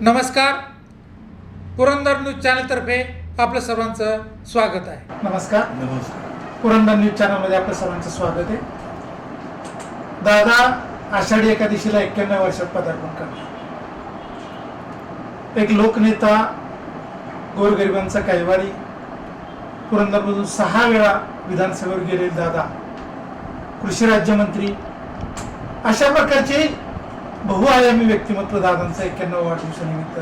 नमस्कार. पुरंदर न्यूज चॅनलतर्फे आपलं सर्वांचं स्वागत आहे. नमस्कार. नमस्कार. पुरंदर न्यूज चॅनलमध्ये आपलं सर्वांचं स्वागत आहे. दादा आषाढी एकादशीला एक्क्याण्णव वर्षात पदार्पण करतात एक लोकनेता गोरगरिबांचा कैवारी पुरंदरमधून सहा वेळा विधानसभेवर गेलेले दादा. कृषी राज्यमंत्री. अशा प्रकारचे बहुआयामी व्यक्तिमत्व दादांचं एक्क्याण्णव वाढदिवसानिमित्त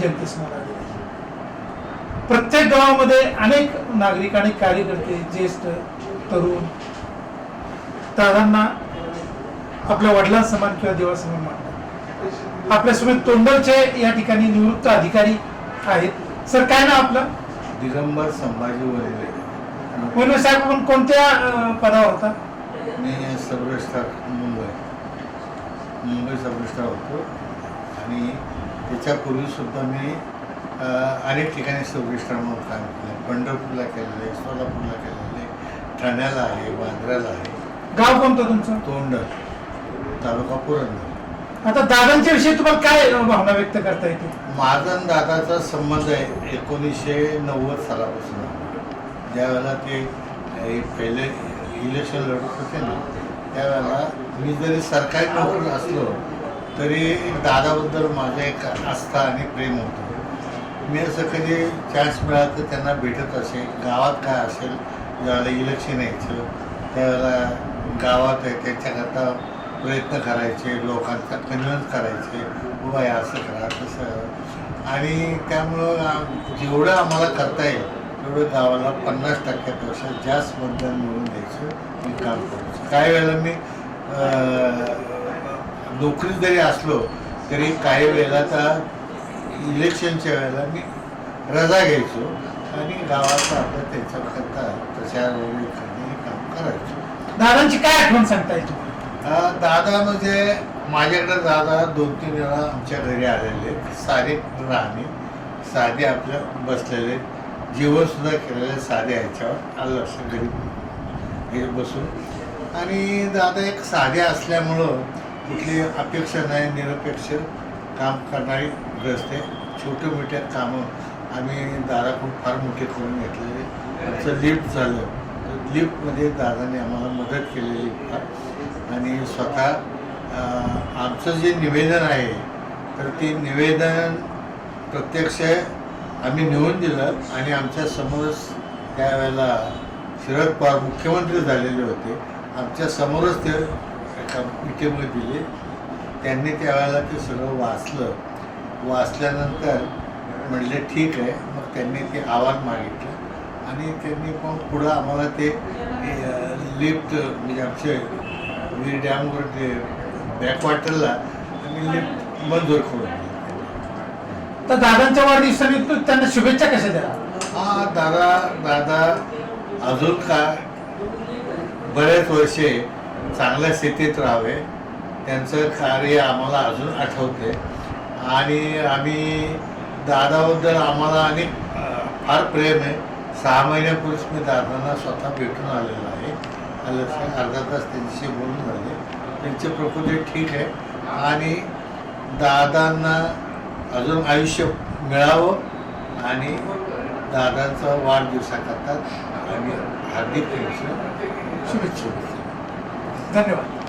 जनतेसमोर आलेलं आहे. प्रत्येक गावामध्ये अनेक नागरिक आणि कार्यकर्ते ज्येष्ठ तरुण दादांना आपल्या वडिलांसमान किंवा देवासमान मानतात. आपल्यासमोर तोंडलचे या ठिकाणी निवृत्त अधिकारी आहेत. सर काय ना आपलं? दिगंबर संभाजी वनवे साहेब कोणत्या पदावर होता? मी सर्वेस्टार मुंबई मुंबई सर्वेस्टार होतो. आणि त्याच्यापूर्वी सुद्धा मी अनेक ठिकाणी सर्वेस्टार म्हणून काम केलं. पंढरपूरला केलेलं आहे सोलापूरला केलेलं आहे ठाण्याला आहे बांद्र्याला आहे. गाव कोणतं तुमचं? तोंड तालुका पुरंदर. आता दादांच्या विषयी तुम्हाला काय भावना व्यक्त करता येते? माझा दादाचा संबंध आहे एकोणीसशे नव्वद सालापासून ज्यावेळेला ते पहिले इलेक्शन लढत होते ना त्यावेळेला मी जरी सरकारी नोकरी असलो तरी दादाबद्दल माझं एक आस्था आणि प्रेम होतं. मी असं कधी चान्स मिळाला तर त्यांना भेटत असे गावात काय असेल ज्यावेळेला इलेक्शन यायचं त्यावेळेला गावात आहे त्याच्याकरता प्रयत्न करायचे लोकांचा कन्व्हिन्स करायचे बाबा हे असं करा तसं आणि त्यामुळं जेवढं आम्हाला करता येईल तेवढं गावाला पन्नास टक्क्यापेक्षा जास्त मतदान मिळवून द्यायचं मी काम करायचं काही वेळेला मी अं, नोकरीत जरी असलो तरी काही वेळेला तर इलेक्शनच्या वेळेला मी रजा घ्यायचो आणि गावाचा आपलं त्याच्याकरता प्रचार वगैरे करणे हे काम करायचो. दादांची काय आठवण सांगता येते अं, दादा म्हणजे माझ्याकडे दादा दोन तीन वेळा आमच्या घरी आलेले सारे राहणे साधे आपल्या बसलेले जेवणसुद्धा केलेलं साध्या ह्याच्यावर आलं असं घरी हे बसून. आणि दादा एक साध्या असल्यामुळं कुठली अपेक्षा नाही निरपेक्ष काम करणारी ग्रस्ते छोटे मोठ्या कामं आम्ही दादाकडून फार मोठे करून घेतलेले. आमचं लिफ्ट झालं. तर लिफ्टमध्ये दादाने आम्हाला मदत केलेली फार. आणि स्वतः आमचं जे निवेदन आहे तर ते निवेदन प्रत्यक्ष आम्ही नेऊन दिलं आणि आमच्या समोरच त्यावेळेला शरद पवार मुख्यमंत्री झालेले होते. आमच्या समोरच ते एका दिले. त्यांनी त्यावेळेला ते सगळं वाचलं. वाचल्यानंतर म्हणले ठीक आहे. मग त्यांनी ते आव्हान मागितलं. आणि त्यांनी पण पुढं आम्हाला ते लिफ्ट म्हणजे आमचे वीर डॅमवर ते बॅकवॉटरला आम्ही लिफ्ट मंजूर करून दिली. तर दादांच्या वाढदिवसानिमित्त त्यांना शुभेच्छा कशा द्या हा दादा दादा अजून का? बरेच वर्षे चांगल्या स्थितीत राहावे. त्यांचं कार्य आम्हाला अजून आठवते. आणि आम्ही दादाबद्दल आम्हाला आणि अं, फार प्रेम आहे. सहा महिन्यापूर्वीच मी दादांना स्वतः भेटून आलेलो आहे. आलं अर्धा तास त्यांच्याशी बोलून झाले. त्यांची प्रकृती ठीक आहे. आणि दादांना अजून आयुष्य मिळावं आणि दादांचा वाढदिवसाकरता आम्ही हार्दिक शुभेच्छा धन्यवाद.